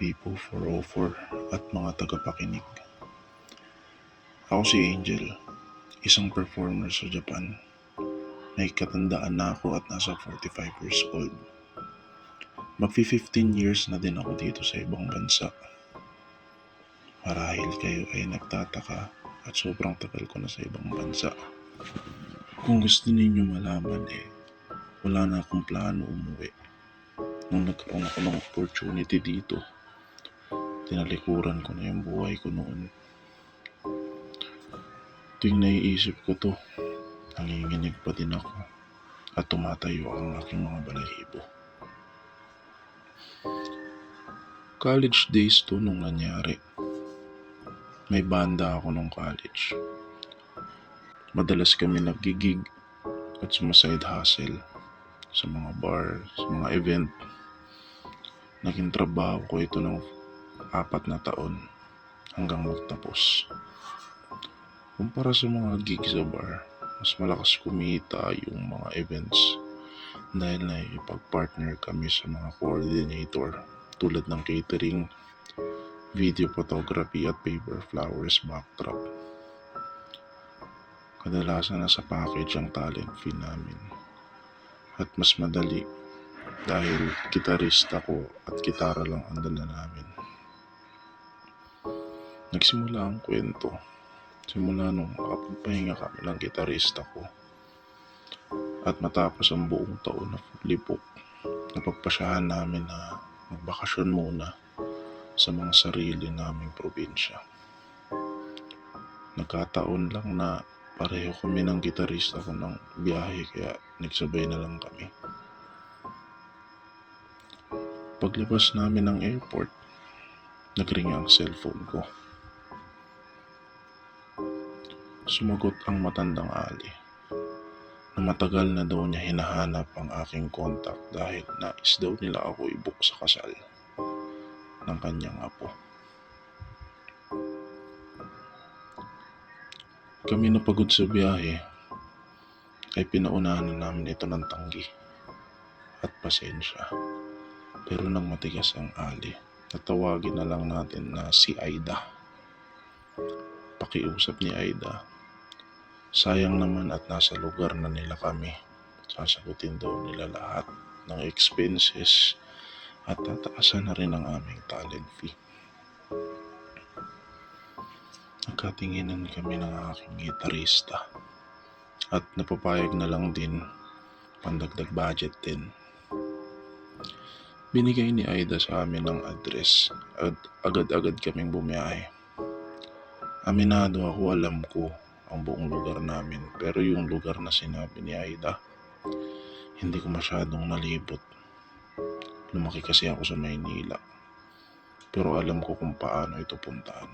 Po 404 at mga tagapakinig. Ako si Angel, isang performer sa Japan. May katandaan na ako at nasa 45 years old. Magfi 15 years na din ako dito sa ibang bansa. Marahil kayo ay nagtataka at sobrang tagal ko na sa ibang bansa. Kung gusto ninyo malaman eh, wala na akong plano umuwi nung nagkaroon ako ng opportunity dito, tinalikuran ko na yung buhay ko noon. Tuwing naiisip ko to, nanginginig pa din ako at tumatayo ang aking mga balahibo. College days to nung nangyari. May banda ako nung college. Madalas kami naggigig at sumaside hustle sa mga bar, sa mga event Naging trabaho ko ito ng apat na taon hanggang magtapos. Kumpara sa mga gig sa bar, mas malakas kumita yung mga events dahil na ipag-partner kami sa mga coordinator tulad ng catering, video photography at paper flowers backdrop. Kadalasan nasa package ang talent fee namin at mas madali dahil gitarista ko at gitara lang ang dala namin. Nagsimula ang kwento. Simula nung makapagpahinga kami ng gitarista ko. At matapos ang buong taon na book, napagpasyahan namin na magbakasyon muna sa mga sarili naming probinsya. Nagkataon lang na pareho kami ng gitarista ko ng biyahe kaya nagsabay na lang kami. Paglabas namin ng airport, nagring ang cellphone ko. Sumagot ang matandang Ali na matagal na daw niya hinahanap ang aking contact dahil nais daw nila ako i-book sa kasal ng kanyang apo. Kami na pagod sa biyahe ay pinaunahan na namin ito ng tanggi at pasensya. Pero nang matigas ang ali, natawagin na lang natin na si Aida. Pakiusap ni Aida, sayang naman at nasa lugar na nila kami. Sasagutin daw nila lahat ng expenses at tataasan na rin ang aming talent fee. Nagkatinginan kami ng aking gitarista at napapayag na lang din pandagdag budget din. Binigay ni Aida sa amin ang address at agad-agad kaming bumiyahe. Aminado ako alam ko ang buong lugar namin pero yung lugar na sinabi ni Aida hindi ko masyadong nalibot. Lumaki kasi ako sa Maynila pero alam ko kung paano ito puntaan.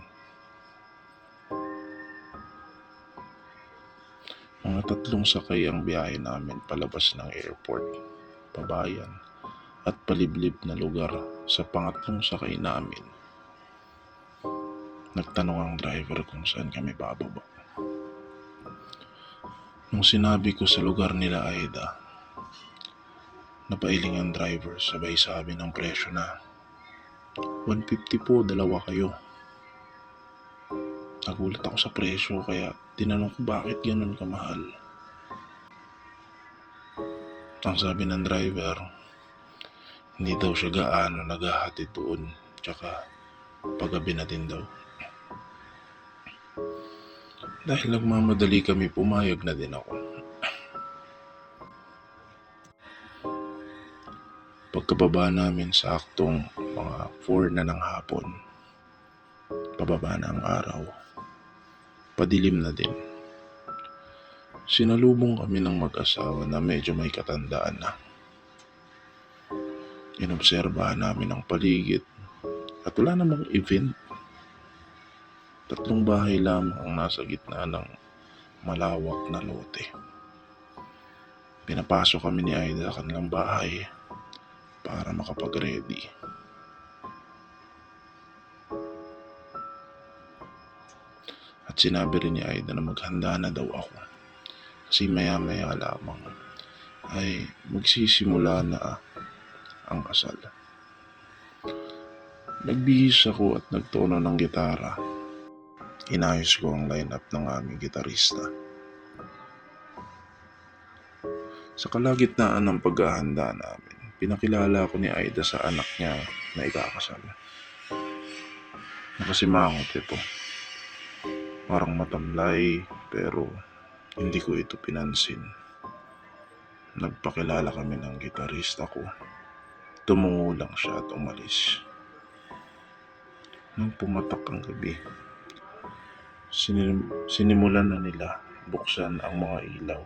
Mga tatlong sakay ang biyahe namin palabas ng airport, pabayan, at paliblib na lugar sa pangatlong sakay namin. Nagtanong ang driver kung saan kami bababa. Nung sinabi ko sa lugar nila Aida, napailing ang driver sabay sabi ng presyo na 150 po, dalawa kayo. Nagulat ako sa presyo kaya tinanong ko bakit ganun kamahal. Ang sabi ng driver, hindi daw siya gaano naghahatid doon. Tsaka paggabi na din daw. Dahil nagmamadali kami, pumayag na din ako. Pagkababa namin sa aktong mga 4 na ng hapon, pababa na ang araw. Padilim na din. Sinalubong kami ng mag-asawa na medyo may katandaan na. Inobserbahan namin ang paligid at wala namang event. Tatlong bahay lamang ang nasa gitna ng malawak na lote. Pinapasok kami ni Aida sa kanilang bahay para makapag-ready. At sinabi rin ni Aida na maghanda na daw ako. Kasi maya-maya lamang ay magsisimula na ang kasal. Nagbihis ako at nagtono ng gitara. Inayos ko ang lineup ng aming gitarista. Sa kalagitnaan ng paghahanda namin, pinakilala ko ni Aida sa anak niya na ikakasal. Nakasimangot ito. Parang matamlay pero hindi ko ito pinansin. Nagpakilala kami ng gitarista ko. Tumungo lang siya at umalis. Nung pumatak ang gabi, sinim- sinimulan na nila buksan ang mga ilaw.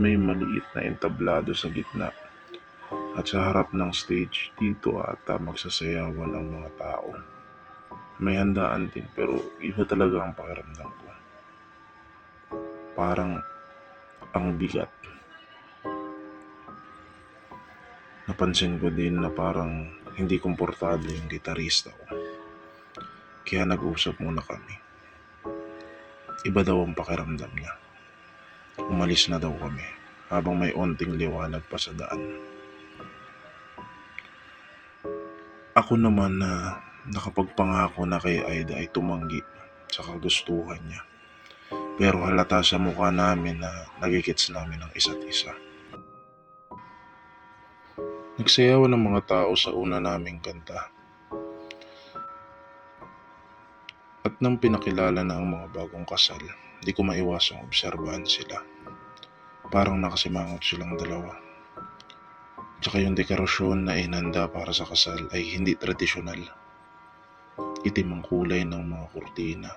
May maliit na entablado sa gitna at sa harap ng stage dito ata magsasayawan ang mga tao. May handaan din pero iba talaga ang pakiramdam ko. Parang ang bigat. Napansin ko din na parang hindi komportable yung gitarista ko. Kaya nag-usap muna kami. Iba daw ang pakiramdam niya. Umalis na daw kami habang may onting liwanag pa sa daan. Ako naman na nakapagpangako na kay Aida ay tumanggi sa kagustuhan niya. Pero halata sa mukha namin na nagigits namin ang isa't isa. Nagsayaw ng mga tao sa una naming kanta. Nang pinakilala na ang mga bagong kasal, di ko maiwasang obserbahan sila. Parang nakasimangot silang dalawa. Tsaka yung dekorasyon na inanda para sa kasal ay hindi tradisyonal. Itim ang kulay ng mga kurtina.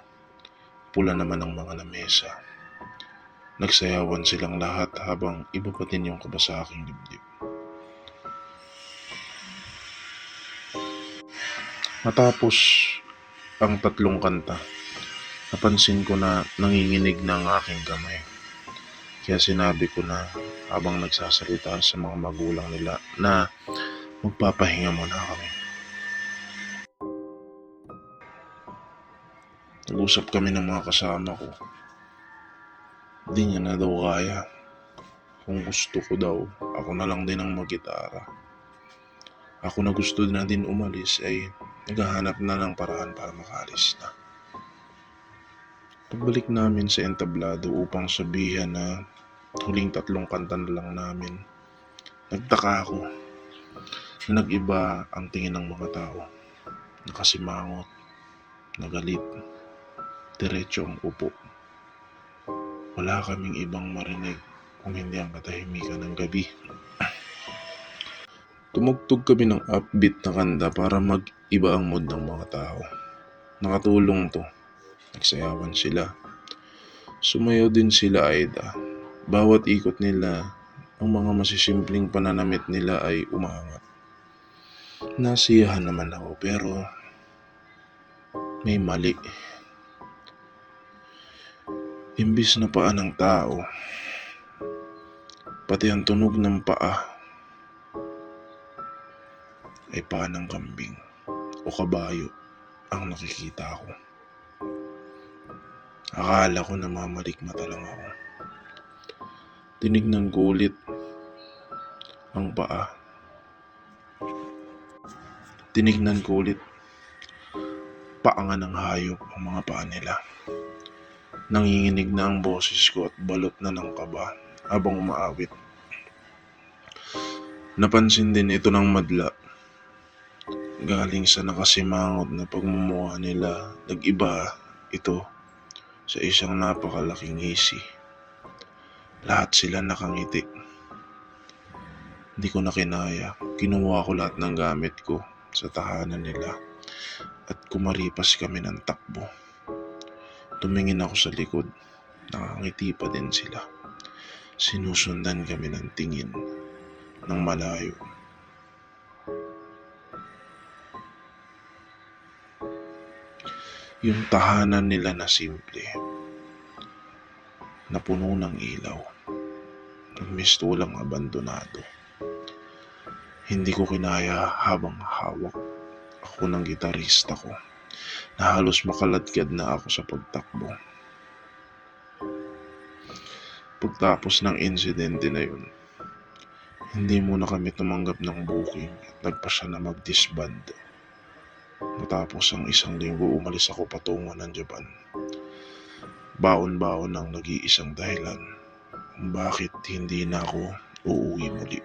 Pula naman ang mga lamesa. Nagsayawan silang lahat habang iba pa din yung kaba sa aking dibdib. Matapos ang tatlong kanta, napansin ko na nanginginig ng aking kamay. Kaya sinabi ko na habang nagsasalita sa mga magulang nila na magpapahinga muna kami. Nag-usap kami ng mga kasama ko. Di niya na daw kaya. Kung gusto ko daw, ako na lang din ang magitara. Ako na gusto na din umalis ay naghahanap na ng paraan para makaalis na. Pagbalik namin sa entablado upang sabihan na huling tatlong kanta na lang namin, nagtaka ako na nag-iba ang tingin ng mga tao. Nakasimangot, nagalit, diretso ang upo. Wala kaming ibang marinig kung hindi ang katahimikan ng gabi. Tumugtog kami ng upbeat na kanta para mag-iba ang mood ng mga tao. Nakatulong to. Nagsayawan sila. Sumayaw din sila Aida. Bawat ikot nila, ang mga masisimpleng pananamit nila ay umangat. Nasiyahan naman ako pero may mali. Imbis na paa ng tao, pati ang tunog ng paa ay paa ng kambing o kabayo ang nakikita ko. Akala ko na mamalikmata lang ako. Tinignan ko ulit ang paa. Tinignan ko ulit paangan ng hayop ang mga paa nila. Nanginginig na ang boses ko at balot na ng kaba habang umaawit. Napansin din ito ng madla galing sa nakasimangot na pagmumukha nila, nag-iba ito sa isang napakalaking ngisi. Lahat sila nakangiti. Hindi ko na kinaya. Kinuha ko lahat ng gamit ko sa tahanan nila at kumaripas kami ng takbo. Tumingin ako sa likod. Nakangiti pa din sila. Sinusundan kami ng tingin ng malayo. Yung tahanan nila na simple, na puno ng ilaw, nagmistulang abandonado. Hindi ko kinaya habang hawak ako ng gitarista ko na halos makaladkad na ako sa pagtakbo. Pagtapos ng insidente na yun, hindi muna kami tumanggap ng booking at nagpa na mag-disband. Matapos ang isang linggo, umalis ako patungo ng Japan. Baon-baon ang nag-iisang dahilan bakit hindi na ako uuwi muli.